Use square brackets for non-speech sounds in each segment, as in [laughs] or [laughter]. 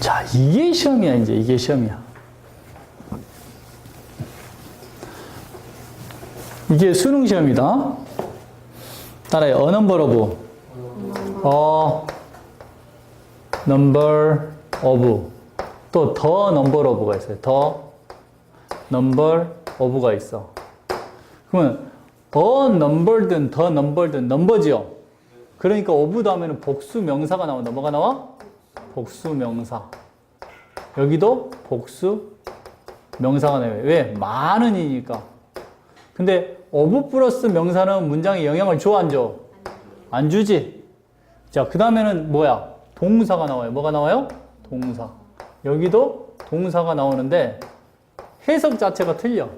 자, 이게 시험이야, 이제. 이게 시험이야. 이게 수능 시험이다. 따라해. 오브. 어 넘버 오브. 또더 넘버 오브가 있어요. 더 넘버 오브가 있어. 그러면 어 넘버든 더 넘버든 넘버지요. 그러니까 오브 다음에는 복수 명사가 나온다. 뭐가 나와? 복수 명사. 여기도 복수 명사가 나와요. 왜? 많은 이니까. 근데 오브 플러스 명사는 문장에 영향을 줘, 안 줘? 안 주지? 자, 그 다음에는 뭐야? 동사가 나와요. 뭐가 나와요? 동사. 여기도 동사가 나오는데 해석 자체가 틀려.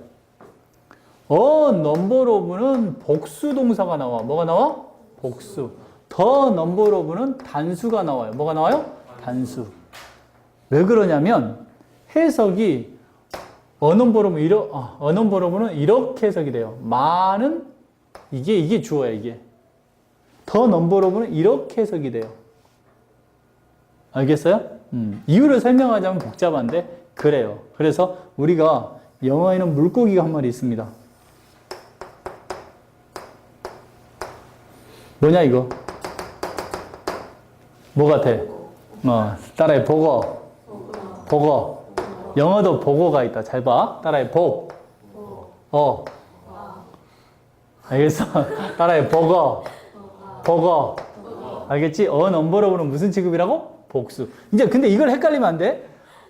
어, 넘버 오브는 복수 동사가 나와. 뭐가 나와? 복수. 더 넘버 오브는 단수가 나와요. 뭐가 나와요? 단수. 왜 그러냐면 해석이 어넘버로브 이러 아, 어넘버로브는 이렇게 해석이 돼요. 많은 이게 이게 주어야 이게. 더 넘버로브는 이렇게 해석이 돼요. 알겠어요? 음, 이유를 설명하자면 복잡한데 그래요. 그래서 우리가 영어에는 물고기가 한 마리 있습니다. 뭐냐 이거? 뭐 같아? 어, 따라해 보고. 보고. 영어도 보고가 있다. 잘 봐. 따라해 보. 어. 알겠어? 따라해 보고. 보고. 알겠지? 어 넘버로브는 무슨 취급이라고? 복수. 이제 근데 이걸 헷갈리면 안 돼.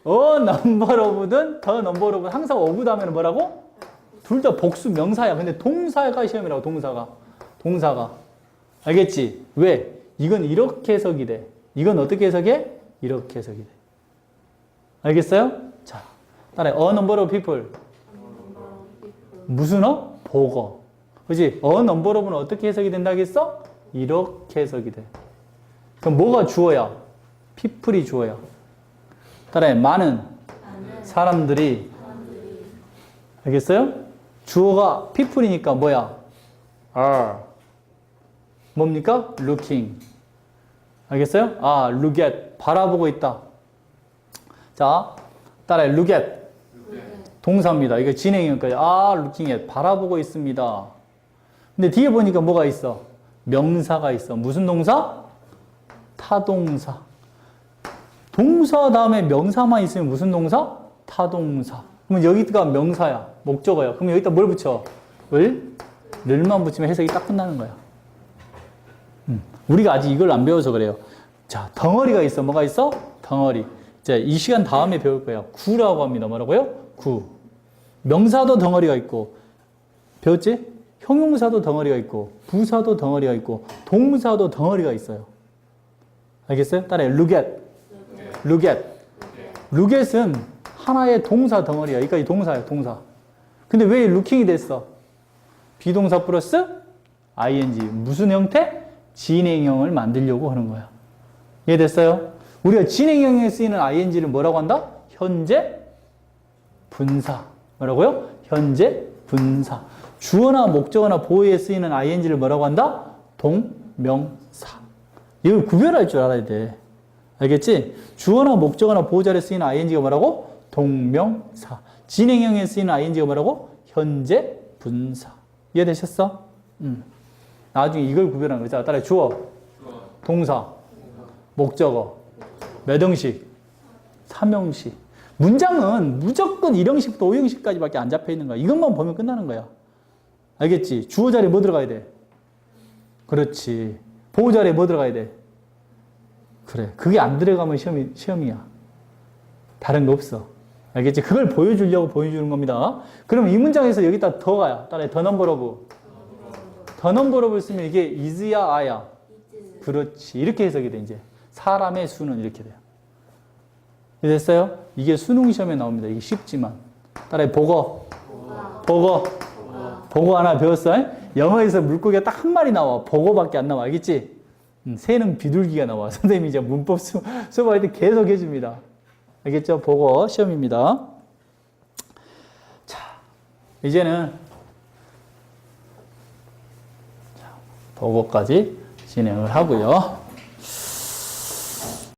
어 넘버로브든 더 넘버로브 항상 오브 다음에는 뭐라고? 둘 다 복수 명사야. 근데 동사가 시험이라고 동사가. 동사가. 알겠지? 왜? 이건 이렇게 해석이 돼. 이건 어떻게 해석해? 이렇게 해석이 돼. 알겠어요? 자, 따라해. A number of people. 무슨 어? 보고. 그지? A number of는 어떻게 해석이 된다겠어? 이렇게 해석이 돼. 그럼 뭐가 주어야? people이 주어야. 따라해. 많은 사람들이. 알겠어요? 주어가 people이니까 뭐야? are. 뭡니까? looking. 알겠어요? 아, look at. 바라보고 있다. 자, 따라해. look at. 동사입니다. 이거 진행형까지. 아, looking at. 바라보고 있습니다. 근데 뒤에 보니까 뭐가 있어? 명사가 있어. 무슨 동사? 타동사. 동사 다음에 명사만 있으면 무슨 동사? 타동사. 그러면 여기가 명사야. 목적어야. 그럼 여기다 뭘 붙여? 을? 를만 붙이면 해석이 딱 끝나는 거야. 음, 우리가 아직 이걸 안 배워서 그래요. 자, 덩어리가 있어. 뭐가 있어? 덩어리. 자, 이 시간 다음에 배울 거야. 구라고 합니다. 뭐라고요? 구. 명사도 덩어리가 있고, 배웠지? 형용사도 덩어리가 있고, 부사도 덩어리가 있고, 동사도 덩어리가 있어요. 알겠어요? 따라해. look at은 하나의 동사 덩어리야. 여기까지 동사야, 동사. 근데 왜 looking이 됐어? 비동사 플러스 ing. 무슨 형태? 진행형을 만들려고 하는 거야. 이해됐어요? 우리가 진행형에 쓰이는 ing를 뭐라고 한다? 현재 분사. 뭐라고요? 현재 분사. 주어나 목적어나 보호에 쓰이는 ing를 뭐라고 한다? 동명사. 이걸 구별할 줄 알아야 돼. 알겠지? 주어나 목적어나 보호자에 쓰이는 ing가 뭐라고? 동명사. 진행형에 쓰이는 ing가 뭐라고? 현재 분사. 이해되셨어? 음. 나중에 이걸 구별하는 거죠. 따라 주어, 동사, 목적어, 몇 형식, 삼형식. 문장은 무조건 1형식부터 5형식까지밖에 안 잡혀 있는 거야. 이것만 보면 끝나는 거야. 알겠지? 주어 자리에 뭐 들어가야 돼? 그렇지. 보호 자리에 뭐 들어가야 돼? 그래. 그게 안 들어가면 시험이, 시험이야. 다른 거 없어. 알겠지? 그걸 보여주려고 보여주는 겁니다. 그럼 이 문장에서 여기다 더 가야. 따라해. 더 넘버 오브. 오브를 쓰면 이게 is야, 아야? 그렇지. 이렇게 해석이 돼, 이제. 사람의 수는 이렇게 돼요. 됐어요? 이게 수능 시험에 나옵니다. 이게 쉽지만. 따라해. 보고. 보고. 보고 하나 배웠어? 영어에서 물고기가 딱 한 마리 나와. 보고밖에 안 나와. 알겠지? 음, 새는 비둘기가 나와. [laughs] 선생님이 이제 문법 수, 수업할 때 계속 해줍니다. 알겠죠? 보고 시험입니다. 자, 이제는 보고까지 진행을 하고요.